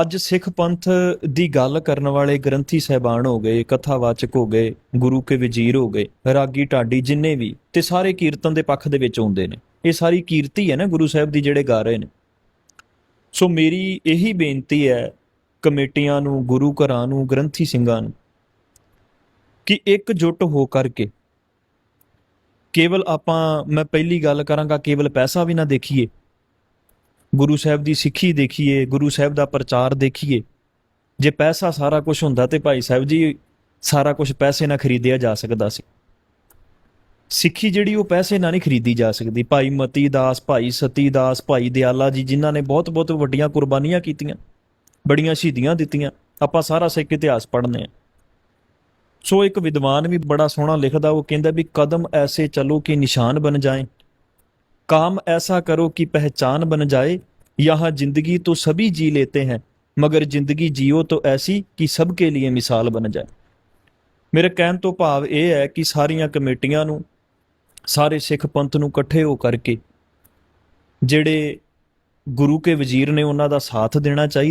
ਅੱਜ ਸਿੱਖ ਪੰਥ ਦੀ ਗੱਲ ਕਰਨ ਵਾਲੇ ਗ੍ਰੰਥੀ ਸਹਿਬਾਨ ਹੋ ਗਏ, ਕਥਾਵਾਚਕ ਹੋ ਗਏ, ਗੁਰੂ ਕੇ ਵਜ਼ੀਰ ਹੋ ਗਏ, ਰਾਗੀ ਢਾਡੀ ਜਿੰਨੇ ਵੀ ਤੇ ਸਾਰੇ ਕੀਰਤਨ ਦੇ ਪੱਖ ਦੇ ਵਿੱਚ ਆਉਂਦੇ ਨੇ। ਇਹ ਸਾਰੀ ਕੀਰਤੀ ਹੈ ਨਾ ਗੁਰੂ ਸਾਹਿਬ ਦੀ ਜਿਹੜੇ ਗਾ ਰਹੇ ਨੇ। ਸੋ ਮੇਰੀ ਇਹੀ ਬੇਨਤੀ ਹੈ ਕਮੇਟੀਆਂ ਨੂੰ, ਗੁਰੂ ਘਰਾਂ ਨੂੰ, ਗ੍ਰੰਥੀ ਸਿੰਘਾਂ ਨੂੰ ਕਿ ਇੱਕ ਇਕਜੁੱਟ ਹੋ ਕਰਕੇ ਕੇਵਲ ਆਪਾਂ, ਮੈਂ ਪਹਿਲੀ ਗੱਲ ਕਰਾਂਗਾ, ਕੇਵਲ ਪੈਸਾ ਵੀ ਨਾ ਦੇਖੀਏ। ਗੁਰੂ ਸਾਹਿਬ ਦੀ ਸਿੱਖੀ ਦੇਖੀਏ, ਗੁਰੂ ਸਾਹਿਬ ਦਾ ਪ੍ਰਚਾਰ ਦੇਖੀਏ। ਜੇ ਪੈਸਾ ਸਾਰਾ ਕੁਝ ਹੁੰਦਾ ਤੇ ਭਾਈ ਸਾਹਿਬ ਜੀ ਸਾਰਾ ਕੁਝ ਪੈਸੇ ਨਾਲ ਖਰੀਦਿਆ ਜਾ ਸਕਦਾ ਸੀ। ਸਿੱਖੀ ਜਿਹੜੀ ਉਹ ਪੈਸੇ ਨਾਲ ਨਹੀਂ ਖਰੀਦੀ ਜਾ ਸਕਦੀ। ਭਾਈ ਮਤੀ ਦਾਸ, ਭਾਈ ਸਤੀ ਦਾਸ, ਭਾਈ ਦਿਆਲਾ ਜੀ, ਜਿਨ੍ਹਾਂ ਨੇ ਬਹੁਤ ਬਹੁਤ ਵੱਡੀਆਂ ਕੁਰਬਾਨੀਆਂ ਕੀਤੀਆਂ, ਬੜੀਆਂ ਸ਼ਹੀਦੀਆਂ ਦਿੱਤੀਆਂ। ਆਪਾਂ ਸਾਰਾ ਸਿੱਖ ਇਤਿਹਾਸ ਪੜ੍ਹਨੇ ਆ। ਸੋ ਇੱਕ ਵਿਦਵਾਨ ਵੀ ਬੜਾ ਸੋਹਣਾ ਲਿਖਦਾ, ਉਹ ਕਹਿੰਦਾ ਵੀ ਕਦਮ ਐਸੇ ਚਲੋ ਕਿ ਨਿਸ਼ਾਨ ਬਣ ਜਾਏ। काम ऐसा करो कि पहचान बन जाए यहाँ जिंदगी तो सभी जी लेते हैं मगर जिंदगी जियो तो ऐसी कि सबके लिए मिसाल बन जाए ਮੇਰੇ ਕਹਿਣ ਤੋਂ ਭਾਵ ਇਹ ਹੈ ਕਿ ਸਾਰੀਆਂ ਕਮੇਟੀਆਂ ਨੂੰ ਸਾਰੇ ਸਿੱਖ ਪੰਥ ਨੂੰ ਇਕੱਠੇ ਹੋ ਕਰਕੇ ਜਿਹੜੇ ਗੁਰੂ ਕੇ ਵਜ਼ੀਰ ਨੇ ਉਹਨਾਂ ਦਾ ਸਾਥ ਦੇਣਾ ਚਾਹੀਦਾ